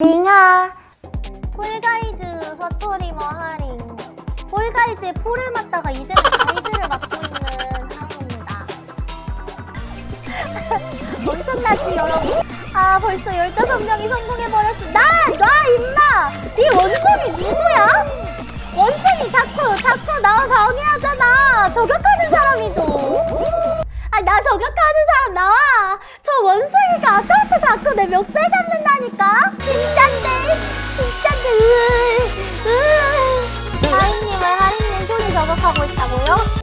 링아 폴가이즈 서토리머 할인 폴가이즈의 폴을 맡다가 이제는 가이드를 맡고 있는 하루입니다 엄청나지 여러분 아 벌써 15명이 성공해버렸어 나! 나 임마! 네 원숭이 누구야? 원숭이 자꾸 자꾸 나 방해하잖아 저격하는 사람이죠 아나 저격하는 사람 나와 저 원숭이가 아까부터 자꾸 내 멱살 잡는다니까 진짠데 진짠데 으, 으. 하인님을 하인님 손이 저격하고 있다고요?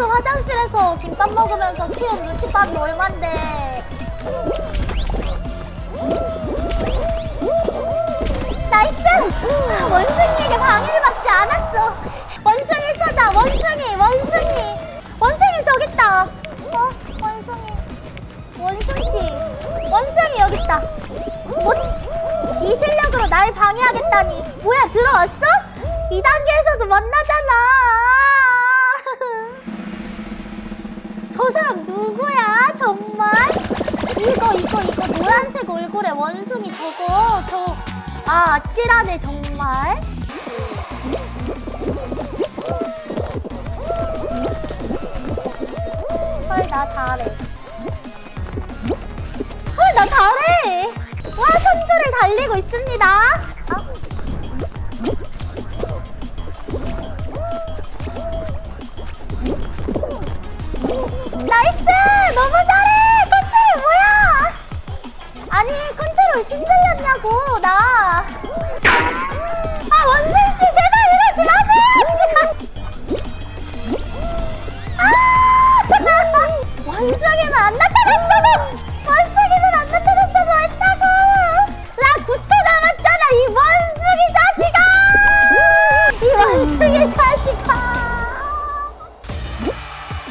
혼자서 화장실에서 김밥 먹으면서 키운 루티밥이 얼만데 나이스! 원숭이에게 방해를 받지 않았어. 원숭이 찾아, 원숭이, 원숭이. 원숭이 저기 있다. 어, 원숭이. 원숭씨. 원숭이 여기 있다. 뭐, 이 실력으로 날 방해하겠다니. 뭐야, 들어왔어? 2단계에서도 만나 저 사람 누구야, 정말? 이거, 이거, 이거, 노란색 얼굴에 원숭이 저거, 저, 아, 아찔하네, 정말. 헐, 나 잘해. 헐, 나 잘해! 와, 선두를 달리고 있습니다. 아. 나이스! 너무 잘해! 컨트롤 뭐야! 아니, 컨트롤 신들렸냐고, 나.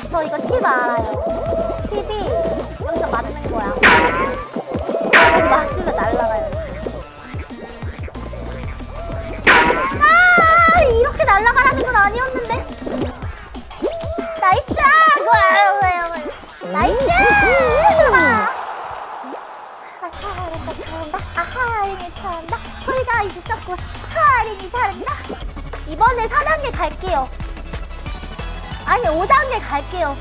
저 이거 팁 알아요. 팁이 여기서 맞는 거야. 여기서 맞으면 날아가요. 아, 이렇게 날아가라는 건 아니었는데. 나이스! 나이스! 하린이 잘한다. 이제 썩고 하린이 잘한다. 이번에 4단계 갈게요. 아니 5단계 갈게요.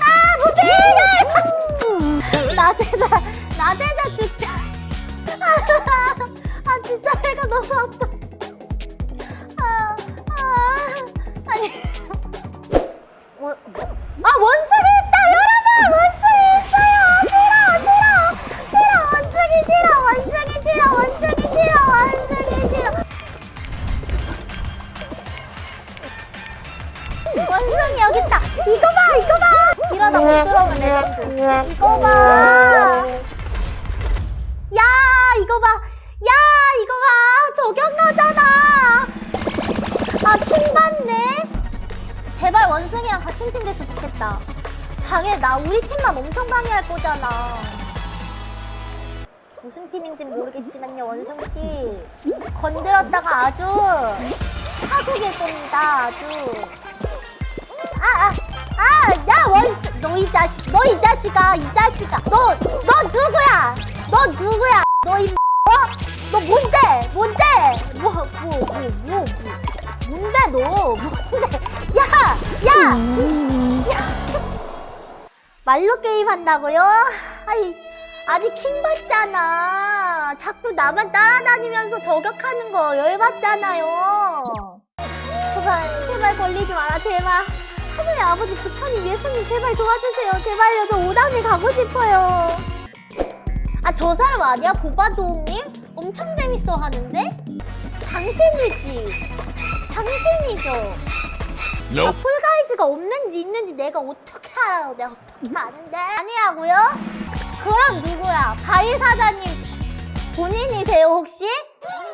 아 무게를 나대자 나대자 죽자 아 진짜 배가 너무 아파 이거 봐. 야, 이거 봐. 저격러잖아. 아, 킹 받네. 제발 원숭이랑 같은 팀 됐으면 좋겠다. 방해, 나 우리 팀만 엄청 방해할 거잖아. 무슨 팀인진 모르겠지만요, 원숭 씨. 건드렸다가 아주 파국일 겁니다, 아주. 아, 아, 아, 야, 원스, 너이 자식, 너 이 자식아, 이 자식아, 너, 너 누구야? 너 누구야? 너 이, 어? 너 뭔데? 뭔데? 뭐, 뭐, 뭐, 뭐, 뭐, 뭔데 너? 뭔데? 야, 야, 야, 말로 게임 한다고요? 아니 킹 받잖아. 자꾸 나만 따라다니면서 저격하는 거 열받잖아요. 제발, 제발 걸리지 마라, 제발. 하늘의 아버지 부처님 예수님 제발 도와주세요. 제발요. 저 5단계 가고 싶어요. 아, 저 사람 아니야? 보바도움님? 엄청 재밌어 하는데? 당신이지. 당신이죠. 아. 폴가이즈가 없는지 있는지 내가 어떻게 알아요? 내가 어떻게 아는데? 아니라고요? 그럼 누구야? 바위 사장님 본인이세요 혹시?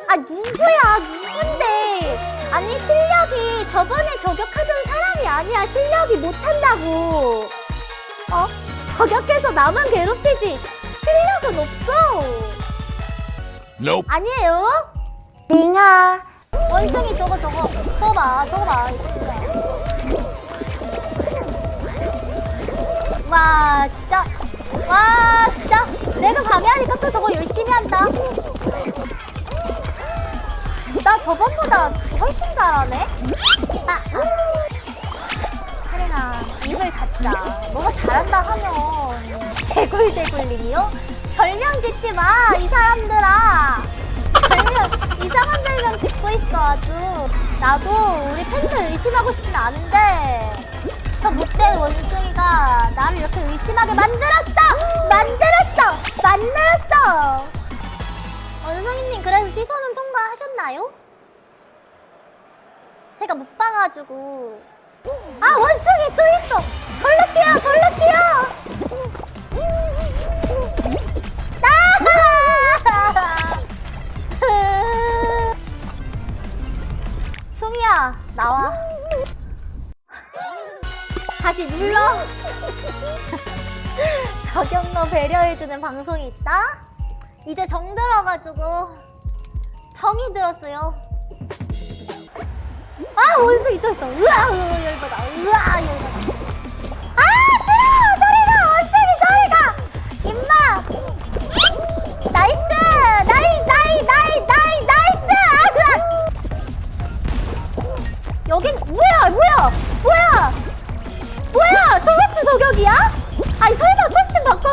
아 누구야? 누군데? 아니 실력이 저번에 저격하던 사람이 아니야 실력이 못한다고 어? 저격해서 나만 괴롭히지 실력은 없어 Nope. 아니에요. 링아. 원숭이 저거 저거. 저거 봐 저거 봐. 와 진짜. 와 진짜. 내가 방해하니까 또 저거 열심히 한다. 나 저번보다 훨씬 잘하네. 아, 아. 하린아 입을 닫자. 너가 잘한다 하면. 대굴대굴링이요? 별명 짓지 마 이 사람들아 별명 이상한 별명 짓고 있어 아주 나도 우리 팬들 의심하고 싶진 않은데 저 못된 원숭이가 나를 이렇게 의심하게 만들었어! 만들었어! 만들었어! 원숭이님 그래서 시선은 통과하셨나요? 제가 못 봐가지고 아 원숭이 또 있어! 절로 튀어! 절로 튀어! 배려해주는 방송이 있다. 이제 정 들어가지고 정이 들었어요. 아 원숭이 또 있어. 으아 열받아. 으아 열받아. 아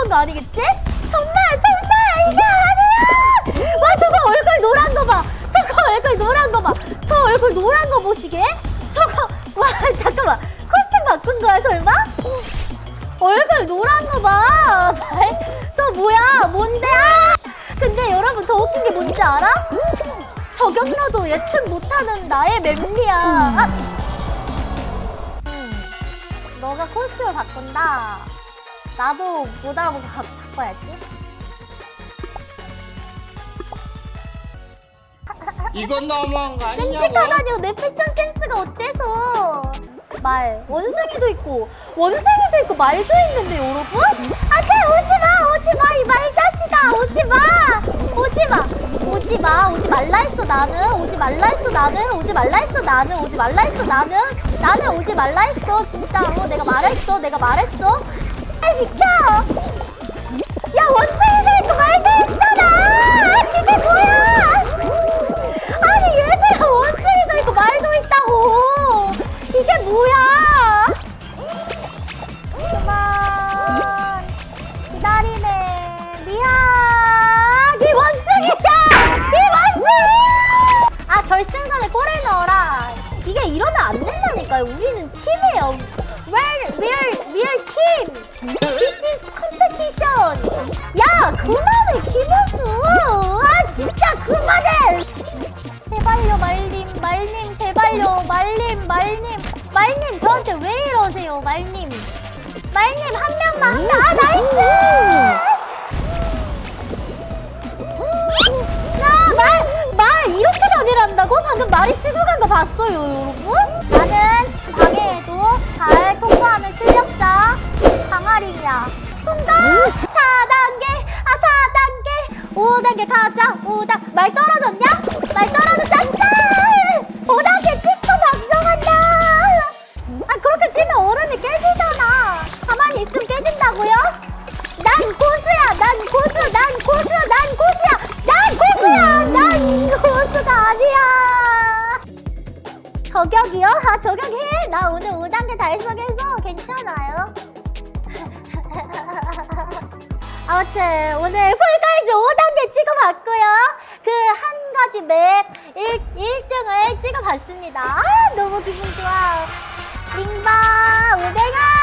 온거 아니겠지? 정말 정말 이게 아니야! 와 저거 얼굴 노란 거 봐! 저거 얼굴 노란 거 봐! 저 얼굴 노란 거 보시게? 저거 와 잠깐만 코스튬 바꾼 거야 설마? 얼굴 노란 거 봐! 저 뭐야 뭔데? 아! 근데 여러분 더 웃긴 게 뭔지 알아? 저격러도 예측 못하는 나의 맵리야 아! 음. 너가 코스튬을 바꾼다. 나도 못 알아보고 바, 바꿔야지. 이건 너무한 거 아니냐고? 끔찍하다니요. 내 패션 센스가 어때서? 말. 원숭이도 있고, 원숭이도 있고, 말도 있는데, 여러분? 아, 그래, 오지 마! 오지 마! 이 말 자식아! 오지 마! 오지 마! 오지 마! 오지 말라 했어, 나는! 오지 말라 했어, 나는! 오지 말라 했어, 나는! 오지 말라 했어, 나는! 나는 오지 말라 했어, 진짜로! 내가 말했어, 내가 말했어! 아, 비켜! 야, 원숭이도 있고, 말도 있잖아! 그게 뭐야! 아니 얘들아 원숭이도 있고 말도 있다고! 이게 뭐야? 그만. 기다리네. 미안! 이 원숭이야! 이 원숭이 아 결승선에 골을 넣어라. 이게 이러면 안 된다니까요. 우리는 팀이에요 is competition 야 그만해 김호수 아 진짜 그만해 제발요 말님 말님 제발요 말님 말님 말님 저한테 왜 이러세요 말님 말님 한 명만 한 명. 아 나이스 나말말 이렇게 방해를 한다고? 방금 말이 치고 간 거 봤어요 여러분? 나는 방해해도 잘 통과하는 실력자 강아리야 통과! 4단계! 아 4단계! 5단계 가자 5단. 말 떨어졌냐? 말 떨어졌다 5단계 찍고 방정한다! 아 그렇게 뛰면 얼음이 깨지잖아. 가만히 있으면 깨진다고요? 난 고수야 난 고수 난 고수 난 고수야 난 고수야 난 고수가 아니야. 저격이요? 아 저격해 나 오늘 5단계 달성해서 괜찮아요 아무튼 오늘 폴가이즈 5단계 찍어봤고요. 그 한 가지 맵 1, 1등을 찍어봤습니다. 아 너무 기분 좋아. 링바 우댕아